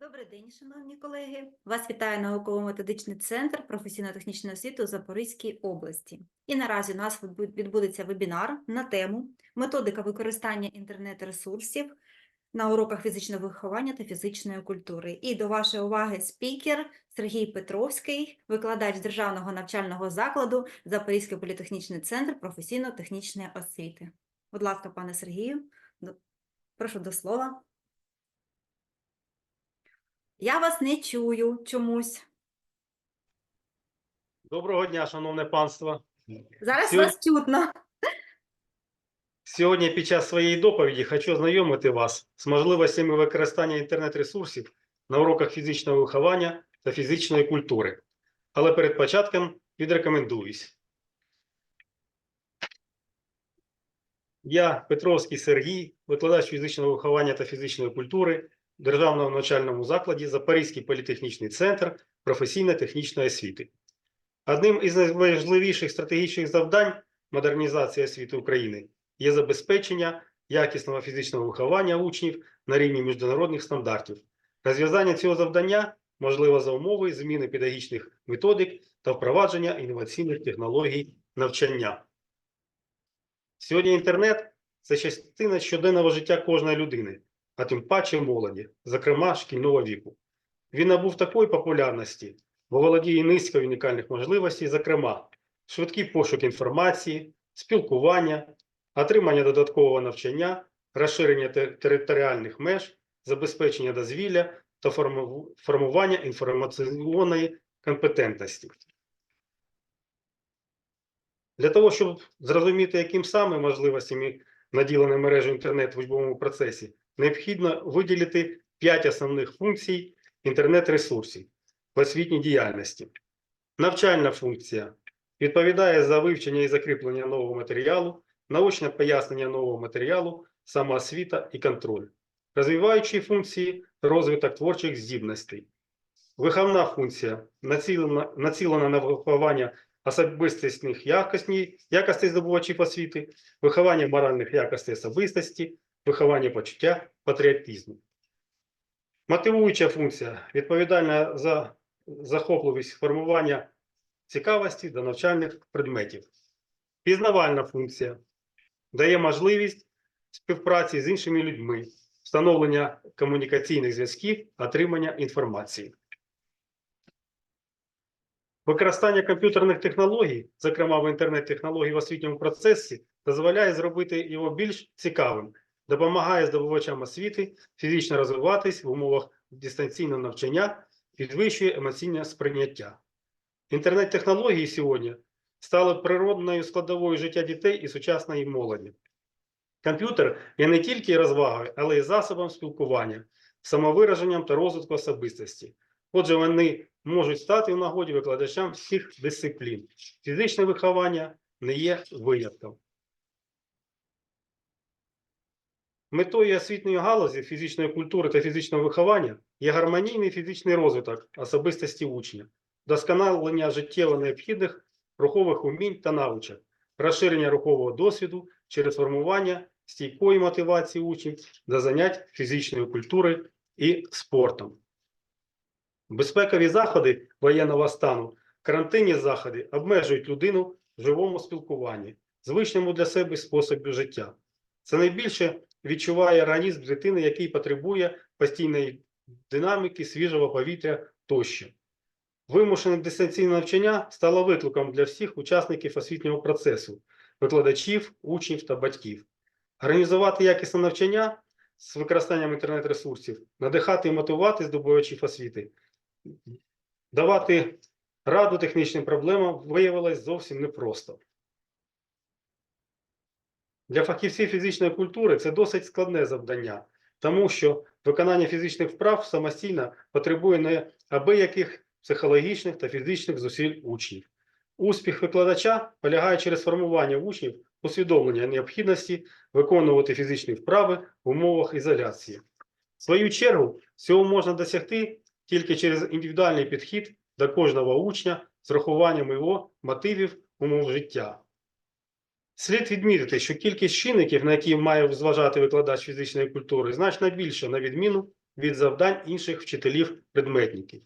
Добрий день, шановні колеги. Вас вітає науково-методичний центр професійно-технічної освіти у Запорізькій області. І наразі у нас відбудеться вебінар на тему методика використання інтернет-ресурсів на уроках фізичного виховання та фізичної культури. І до вашої уваги спікер Сергій Петровський, викладач Державного навчального закладу Запорізький політехнічний центр професійно-технічної освіти. Будь ласка, пане Сергію, прошу до слова. Я вас не чую чомусь. Доброго дня, шановне панство. Зараз Сьогодні- вас чутно. Сьогодні під час своєї доповіді хочу ознайомити вас з можливостями використання інтернет-ресурсів на уроках фізичного виховання та фізичної культури. Але перед початком відрекомендуюсь. Я Петровський Сергій, викладач фізичного виховання та фізичної культури Державному навчальному закладі Запорізький політехнічний центр професійно-технічної освіти. Одним із найважливіших стратегічних завдань модернізації освіти України є забезпечення якісного фізичного виховання учнів на рівні міжнародних стандартів. Розв'язання цього завдання можливо за умови зміни педагогічних методик та впровадження інноваційних технологій навчання. Сьогодні інтернет це частина щоденного життя кожної людини, а тим паче молоді, зокрема шкільного віку. Він набув такої популярності, бо володіє низкою унікальних можливостей, зокрема, швидкий пошук інформації, спілкування, отримання додаткового навчання, розширення територіальних меж, забезпечення дозвілля та формування інформаційної компетентності. Для того, щоб зрозуміти, яким саме можливостями наділена мережа інтернет в учбовому процесі, необхідно виділити п'ять основних функцій інтернет-ресурсів в освітній діяльності. Навчальна функція відповідає за вивчення і закріплення нового матеріалу, научне пояснення нового матеріалу, самоосвіта і контроль. Розвиваючі функції розвиток творчих здібностей. Виховна функція націлена, націлена на виховання особистісних якостей, якостей здобувачів освіти, виховання моральних якостей особистості, виховання почуття патріотизму. Мотивуюча функція відповідальна за захопливість формування цікавості до навчальних предметів. Пізнавальна функція дає можливість співпраці з іншими людьми, встановлення комунікаційних зв'язків, отримання інформації. Використання комп'ютерних технологій, зокрема в інтернет-технологій в освітньому процесі, дозволяє зробити його більш цікавим, допомагає здобувачам освіти фізично розвиватись в умовах дистанційного навчання, підвищує емоційне сприйняття. Інтернет-технології сьогодні стали природною складовою життя дітей і сучасної молоді. Комп'ютер є не тільки розвагою, але й засобом спілкування, самовираженням та розвитку особистості. Отже, вони можуть стати в нагоді викладачам всіх дисциплін. Фізичне виховання не є винятком. Метою освітньої галузі фізичної культури та фізичного виховання є гармонійний фізичний розвиток особистості учня, досконалення життєво необхідних рухових умінь та навичок, розширення рухового досвіду через формування стійкої мотивації учнів до занять фізичної культури і спортом. Безпекові заходи воєнного стану, карантинні заходи обмежують людину в живому спілкуванні, звичному для себе способі життя. Це найбільше відчуває організм дитини, який потребує постійної динаміки, свіжого повітря тощо. Вимушене дистанційне навчання стало викликом для всіх учасників освітнього процесу, викладачів, учнів та батьків. Організувати якісне навчання з використанням інтернет-ресурсів, надихати і мотивувати здобувачів освіти, давати раду технічним проблемам виявилось зовсім непросто. Для фахівців фізичної культури це досить складне завдання, тому що виконання фізичних вправ самостійно потребує неабияких психологічних та фізичних зусиль учнів. Успіх викладача полягає через формування учнів усвідомлення необхідності виконувати фізичні вправи в умовах ізоляції. В свою чергу, цього можна досягти тільки через індивідуальний підхід до кожного учня з рахуванням його мотивів умов життя. Слід відмітити, що кількість чинників, на які має зважати викладач фізичної культури, значно більша на відміну від завдань інших вчителів-предметників.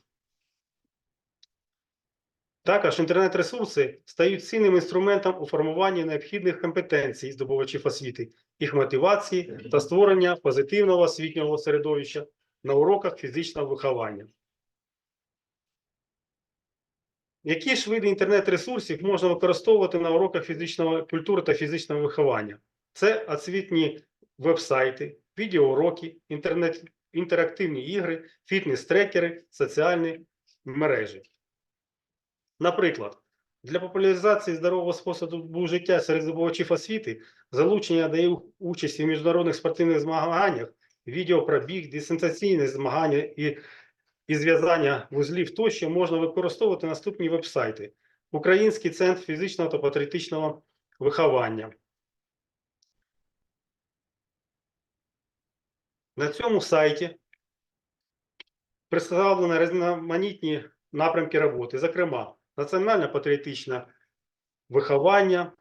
Також інтернет-ресурси стають цінним інструментом у формуванні необхідних компетенцій здобувачів освіти, їх мотивації та створення позитивного освітнього середовища на уроках фізичного виховання. Які ж види інтернет-ресурсів можна використовувати на уроках фізичної культури та фізичного виховання? Це освітні веб-сайти, відеоуроки, інтернет, інтерактивні ігри, фітнес-трекери, соціальні мережі. Наприклад, для популяризації здорового способу життя серед здобувачів освіти, залучення до їх участі в міжнародних спортивних змаганнях, відеопробіг, дистанційні змагання і, і зв'язання вузлів тощо можна використовувати наступні веб-сайти. Український центр фізичного та патріотичного виховання. На цьому сайті представлено різноманітні напрямки роботи, зокрема, національно-патріотичне виховання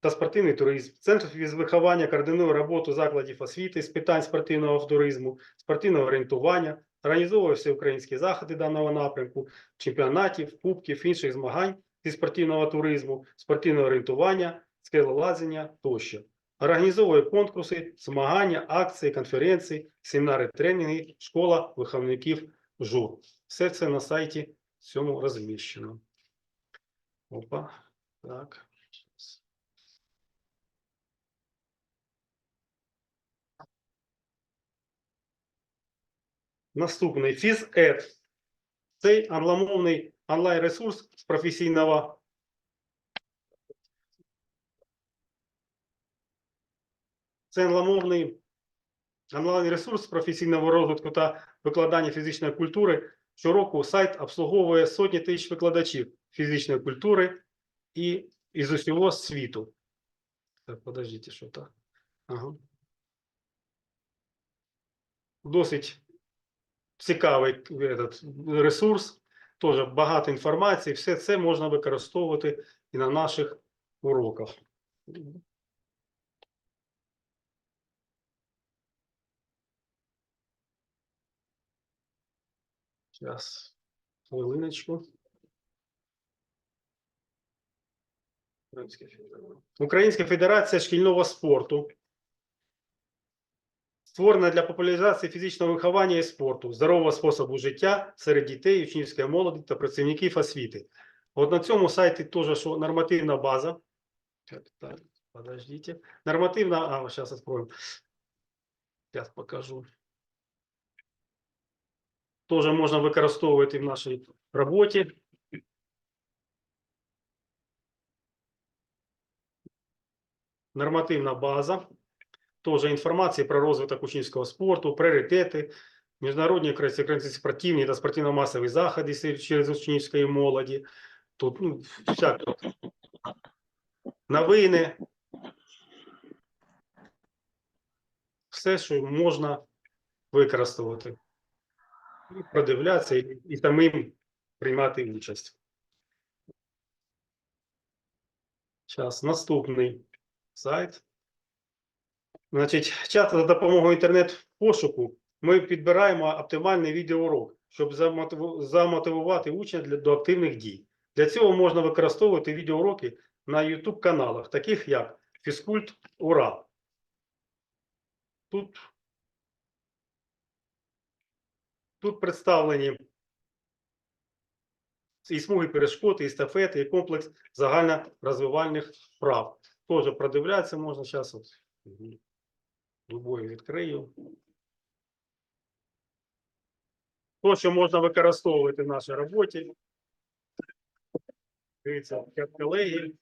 та спортивний туризм. Центр фізвиховання координує роботу закладів освіти з питань спортивного туризму, спортивного орієнтування, організовує всеукраїнські заходи даного напрямку, чемпіонатів, кубків, інших змагань зі спортивного туризму, спортивного орієнтування, скелелазіння тощо. Організовує конкурси, змагання, акції, конференції, семінари, тренінги, школа виховників ЖУР. Все це на сайті цьому розміщено. Опа. Так. Наступний FizEd. Цей англомовний онлайн-ресурс з професійного Це англомовний онлайн-ресурс професійного розвитку та викладання фізичної культури. Щороку сайт обслуговує сотні тисяч викладачів фізичної культури і із усього світу. Так, подождіть, що так? Ага. Досить цікавий этот, ресурс, теж багато інформації. Все це можна використовувати і на наших уроках. Зараз, хвилиночку. Українська федерація. Шкільного спорту. Створена для популяризації фізичного виховання і спорту, здорового способу життя серед дітей, учнівської молоді та працівників освіти. От на цьому сайті теж що нормативна база. Так. Нормативна, а, зараз откроем. Зараз покажу. Теж можна використовувати в нашій роботі. Нормативна база. Теж інформація про розвиток учнівського спорту, пріоритети, міжнародні українські спортивні та спортивно-масові заходи через учнівської молоді. Тут ну, всяке. Новини. Все, що можна використовувати і продивлятися і, і самим приймати участь. Зараз наступний сайт. Значить, часто за допомогою інтернет-пошуку ми підбираємо оптимальний відеоурок, щоб замотивувати учня для, до активних дій. Для цього можна використовувати відеоуроки на YouTube каналах, таких як Фізкульт Ура. Тут Тут представлені і смуги перешкод, і естафети, і комплекс загальнорозвивальних вправ. Теж продивлятися можна зараз. Любою відкрию. То, що можна використовувати в нашій роботі. Дивіться, як колеги.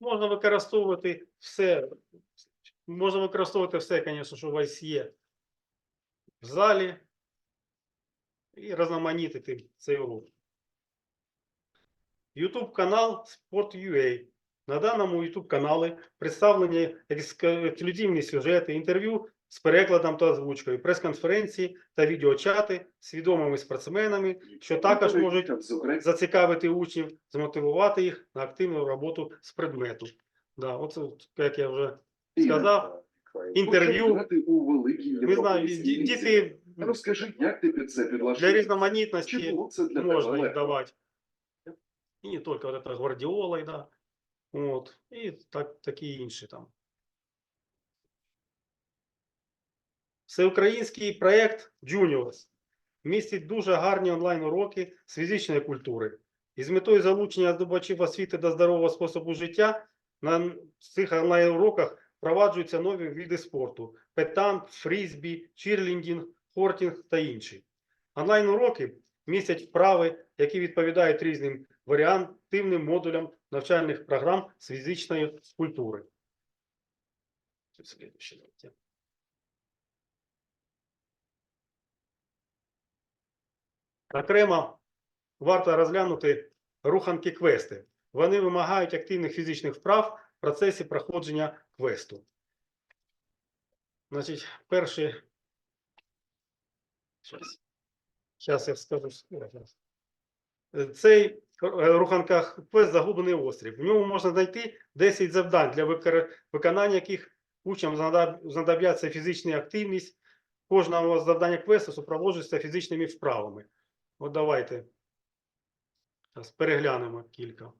Можна використовувати все. можна використовувати все, звісно, що у вас є в залі і розноманітити цей урок. YouTube канал Sport.ua. На даному YouTube каналі представлені екск- ексклюзивні сюжети, інтерв'ю з перекладом та озвучкою, прес-конференції та відеочати з відомими спортсменами, що також можуть зацікавити учнів, змотивувати їх на активну роботу з предмету. Да, оце, як я вже сказав, інтерв'ю. європейській лізі. діти Розкажи, як ти під це для різноманітності це можно тебе их легко? не только вот это гвардиолой, да. Вот. И так, такі інші там. Всеукраїнський проєкт Juniors містить дуже гарні онлайн-уроки з фізичної культури. І з метою залучення здобувачів освіти до здорового способу життя на цих онлайн-уроках впроваджуються нові види спорту: петанк, фрізбі, чірліндінг, хортінг та інші. Онлайн-уроки містять вправи, які відповідають різним варіантивним модулям навчальних програм з фізичної культури. Следующее давайте. Окремо варто розглянути руханки квести. Вони вимагають активних фізичних вправ в процесі проходження квесту. Значить, перший. Зараз я скажу. Е, Цей е, руханках квест загублений острів. В ньому можна знайти 10 завдань, для виконання яких учням знадобляться фізична активність. Кожного завдання квесту супроводжується фізичними вправами. От давайте зараз переглянемо кілька.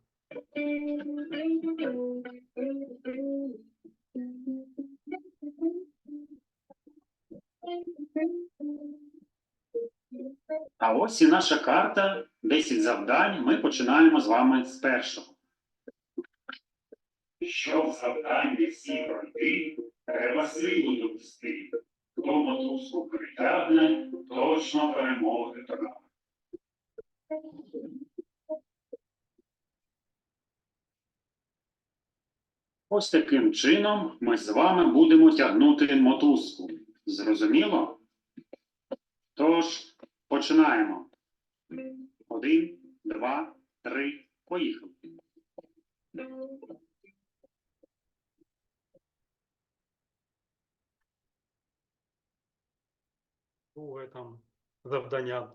А ось і наша карта 10 завдань. Ми починаємо з вами з першого. Щоб завдання всі пройти, треба силу довести. Хто мотузку притягне, точно перемоги трапить. Ось таким чином ми з вами будемо тягнути мотузку. Зрозуміло? Тож, починаємо. Один, два, три, поїхали. Друге там завдання.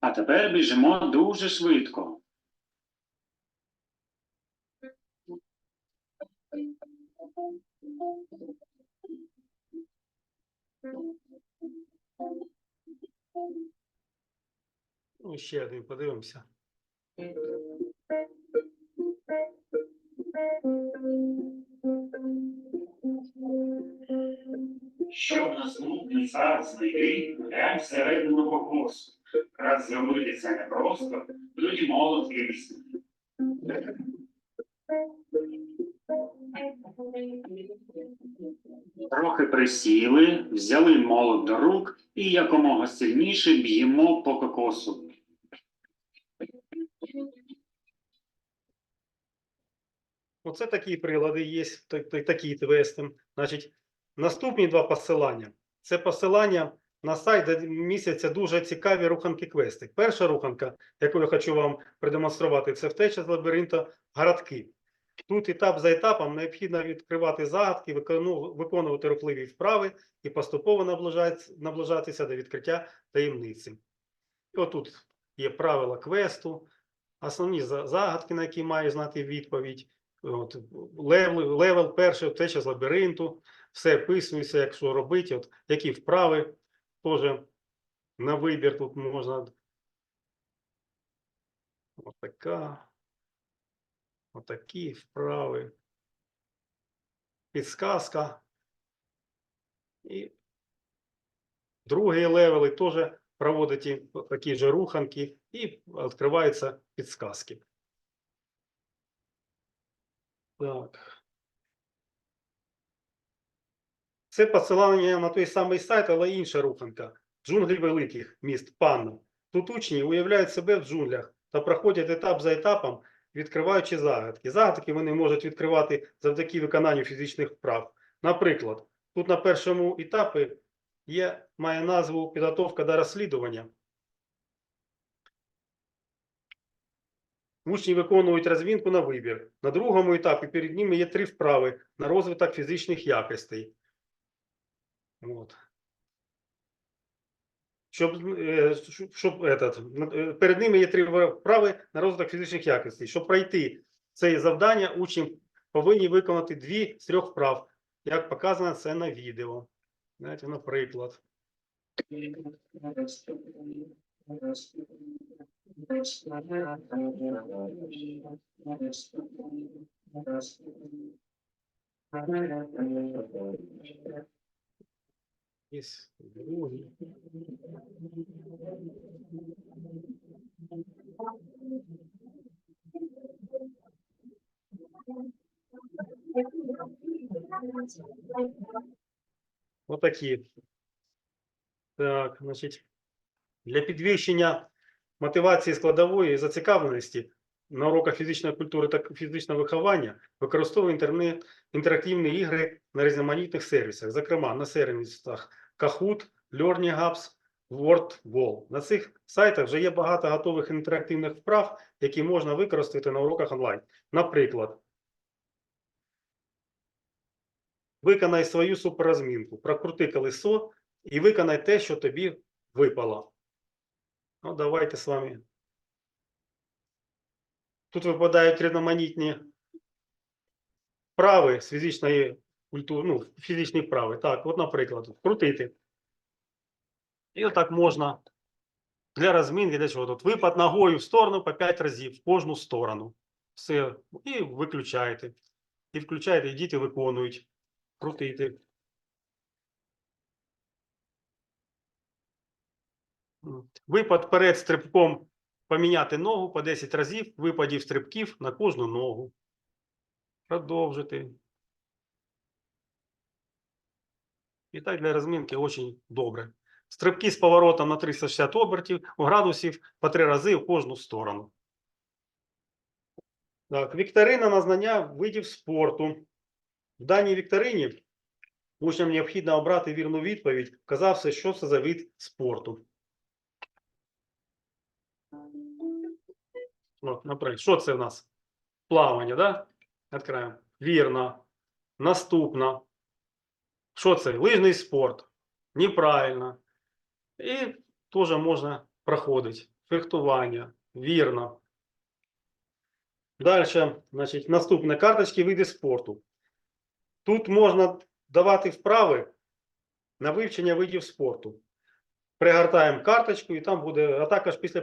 А тепер біжимо дуже швидко. Ну, ще один подивимося. Непросто, тоді молод крісне. Трохи присіли, взяли молот до рук і якомога сильніше б'ємо по кокосу. Оце такі прилади є, та- та- такі твести. Значить, наступні два посилання. Це посилання на сайт, містяться дуже цікаві руханки квести. Перша руханка, яку я хочу вам продемонструвати, це втеча з лабіринту городки. Тут етап за етапом необхідно відкривати загадки, виконувати рухливі вправи і поступово наближатися до відкриття таємниці. І отут є правила квесту, основні загадки, на які має знати відповідь. От, левел, левел перший, втеча з лабіринту, все описується, як що робити, от, які вправи теж на вибір тут можна. Отака. Отакі вправи. Підсказка. І другий левел теж проводите такі ж руханки і відкриваються підсказки. Так. Це посилання на той самий сайт, але інша руханка. Джунглі великих міст Панна. Тут учні уявляють себе в джунглях та проходять етап за етапом, відкриваючи загадки. Загадки вони можуть відкривати завдяки виконанню фізичних вправ. Наприклад, тут на першому етапі є, має назву підготовка до розслідування. Учні виконують розмінку на вибір. На другому етапі перед ними є три вправи на розвиток фізичних якостей. От. Щоб, е, щоб этот, е, перед ними є три вправи на розвиток фізичних якостей. Щоб пройти це завдання, учні повинні виконати дві з трьох вправ, як показано це на відео. Знаєте, наприклад. Є другий. Отакі. Так, значить, для підвищення мотивації складової і зацікавленості на уроках фізичної культури та фізичного виховання використовує інтернет, інтерактивні ігри на різноманітних сервісах, зокрема на сервісах Kahoot, Learning Hubs, WordWall. На цих сайтах вже є багато готових інтерактивних вправ, які можна використати на уроках онлайн. Наприклад, виконай свою суперрозмінку, прокрути колесо і виконай те, що тобі випало. Ну, давайте з вами. Тут випадають різноманітні вправи з фізичної культури, ну, фізичні вправи. Так, от, наприклад, крутити. І отак можна для розмінки, для чого тут випад ногою в сторону по 5 разів, в кожну сторону. Все. І виключаєте. І включаєте, і діти виконують. Крутити. Випад перед стрибком поміняти ногу по 10 разів, випадів стрибків на кожну ногу. Продовжити. І так для розмінки дуже добре. Стрибки з поворотом на 360 обертів, градусів по 3 рази в кожну сторону. Так, вікторина на знання видів спорту. В даній вікторині учням необхідно обрати вірну відповідь, вказавши, що це за вид спорту. От, наприклад, що це в нас? Плавання, да? Відкриємо. Вірно. Наступно. Що це? Лижний спорт. Неправильно. І теж можна проходити. Фехтування. Вірно. Далі, значить, наступне карточки види спорту. Тут можна давати вправи на вивчення видів спорту. Пригортаємо карточку, і там буде, а також після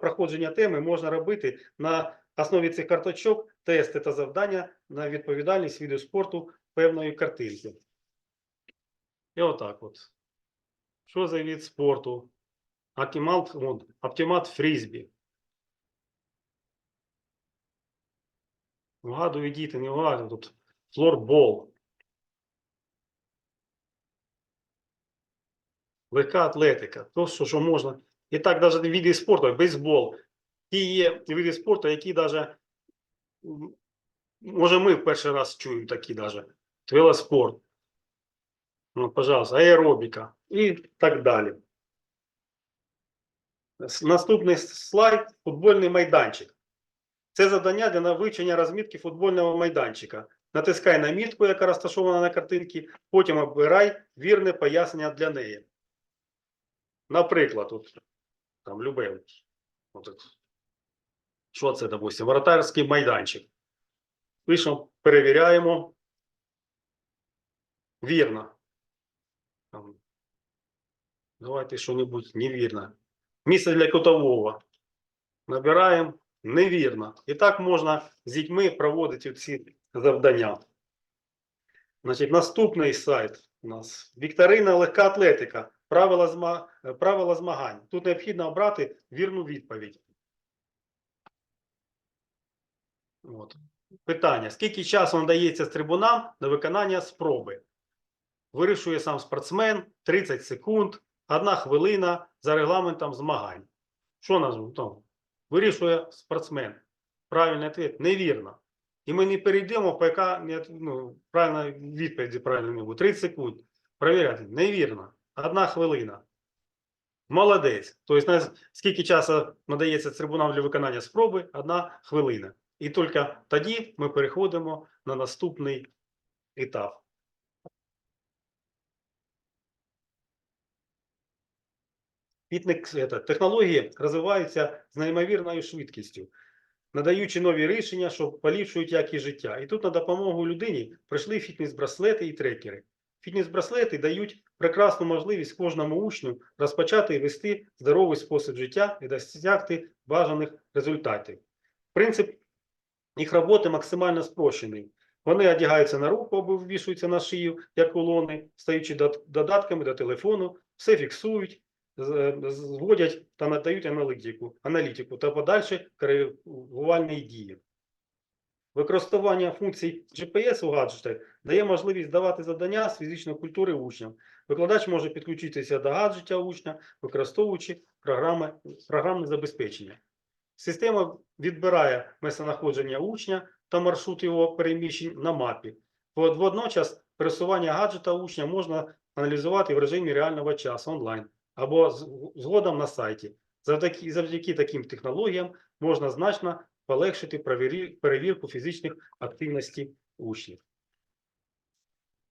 проходження теми можна робити на основі цих карточок тести та завдання на відповідальність виду спорту певної картинки. І отак от. Що за вид спорту? Оптимат, от, оптимат фрізбі. Вгадую діти, не вгадую тут. Флорбол. Легка атлетика. То, що, що можна. І так, навіть види спорту, бейсбол. Ті є види спорту, які навіть, може, ми в перший раз чуємо такі навіть. Велоспорт. Ну, пожалуйста, аеробіка і так далі. Наступний слайд футбольний майданчик. Це завдання для вивчення розмітки футбольного майданчика. Натискай на мітку, яка розташована на картинці, потім обирай вірне пояснення для неї. Наприклад, от, там любе. От. Що це, допустим, воротарський майданчик. Пишемо, перевіряємо. Вірно. Там, Давайте що-небудь невірно. Місце для кутового. Набираємо невірно. І так можна з дітьми проводити ці завдання. Значить, наступний сайт у нас Вікторина легка атлетика. Правила, зма... правила змагань. Тут необхідно обрати вірну відповідь. От. Питання: скільки часу надається трибунам на виконання спроби? Вирішує сам спортсмен 30 секунд, 1 хвилина за регламентом змагань. Що назву? Вирішує спортсмен. Правильний відповідь невірно. І ми не перейдемо, поки ну, правильно відповіді правильно не буде. 30 секунд. Провіряти. Невірно. Одна хвилина. Молодець. Тобто, скільки часу надається трибунам для виконання спроби? Одна хвилина. І тільки тоді ми переходимо на наступний етап. Технології розвиваються з неймовірною швидкістю, надаючи нові рішення, що поліпшують якість життя. І тут на допомогу людині прийшли фітнес-браслети і трекери. Фітнес-браслети дають прекрасну можливість кожному учню розпочати і вести здоровий спосіб життя і досягти бажаних результатів. Принцип їх роботи максимально спрощений. Вони одягаються на руку або ввішуються на шию, як кулони, стаючи додатками до телефону, все фіксують, зводять та надають аналітику, аналітику та подальші коригувальні дії. Використання функцій GPS у гаджетах дає можливість давати завдання з фізичної культури учням. Викладач може підключитися до гаджета учня, використовуючи програми, програмне забезпечення. Система відбирає місценаходження учня та маршрут його переміщень на мапі. Водночас пересування гаджета учня можна аналізувати в режимі реального часу онлайн або згодом на сайті. Завдяки, завдяки таким технологіям можна значно полегшити перевірку фізичних активностей учнів.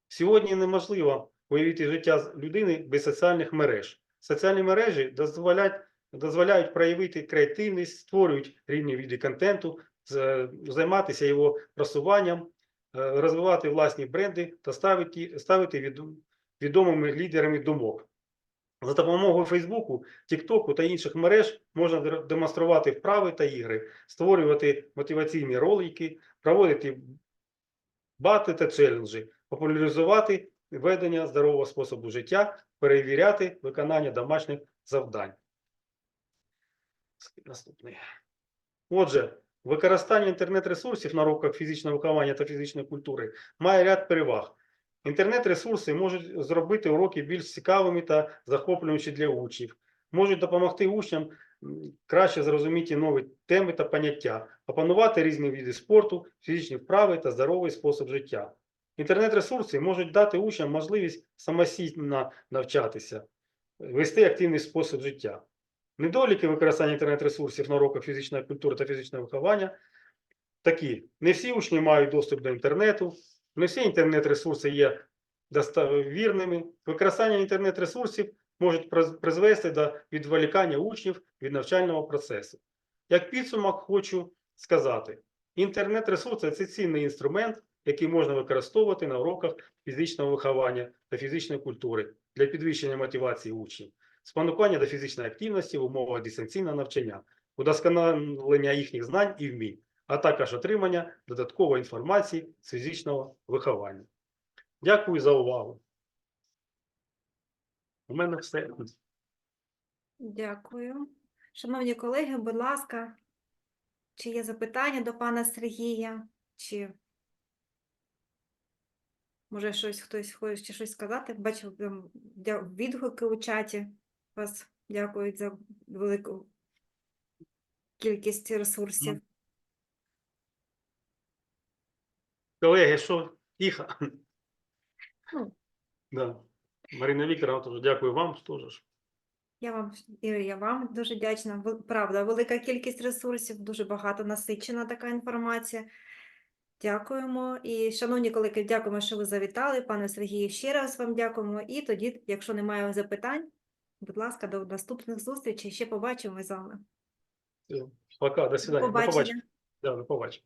Сьогодні неможливо уявити життя людини без соціальних мереж. Соціальні мережі дозволяють, дозволяють проявити креативність, створюють різні види контенту, займатися його просуванням, е, розвивати власні бренди та ставити, ставити відомими лідерами думок. За допомогою Фейсбуку, Тіктоку та інших мереж можна демонструвати вправи та ігри, створювати мотиваційні ролики, проводити бати та челенджі, популяризувати ведення здорового способу життя, перевіряти виконання домашніх завдань. Наступний. Отже, використання інтернет-ресурсів на уроках фізичного виховання та фізичної культури має ряд переваг. Інтернет-ресурси можуть зробити уроки більш цікавими та захоплюючими для учнів, можуть допомогти учням краще зрозуміти нові теми та поняття, опанувати різні види спорту, фізичні вправи та здоровий спосіб життя. Інтернет-ресурси можуть дати учням можливість самостійно навчатися, вести активний спосіб життя. Недоліки використання інтернет-ресурсів на уроках фізичної культури та фізичного виховання такі: не всі учні мають доступ до інтернету, не всі інтернет-ресурси є достовірними. Використання інтернет-ресурсів може призвести до відволікання учнів від навчального процесу. Як підсумок, хочу сказати: інтернет-ресурси це цінний інструмент, який можна використовувати на уроках фізичного виховання та фізичної культури для підвищення мотивації учнів, спонукання до фізичної активності в умовах дистанційного навчання, удосконалення їхніх знань і вмінь, а також отримання додаткової інформації з фізичного виховання. Дякую за увагу. У мене все. Дякую. Шановні колеги, будь ласка, чи є запитання до пана Сергія? Чи може щось хтось хоче щось сказати? Бачу ем, відгуки у чаті. Вас дякують за велику кількість ресурсів. Колеги, що тихо? Ну. Да. Марина Вікторовна, теж дякую вам теж. Я вам я вам дуже вдячна. Правда, велика кількість ресурсів, дуже багато насичена така інформація. Дякуємо. І, шановні колеги, дякуємо, що ви завітали. Пане Сергію, ще раз вам дякуємо. І тоді, якщо немає запитань, будь ласка, до наступних зустрічей. Ще побачимо з вами. Пока, до свидання. До побачення. побачення. Да, до побачення.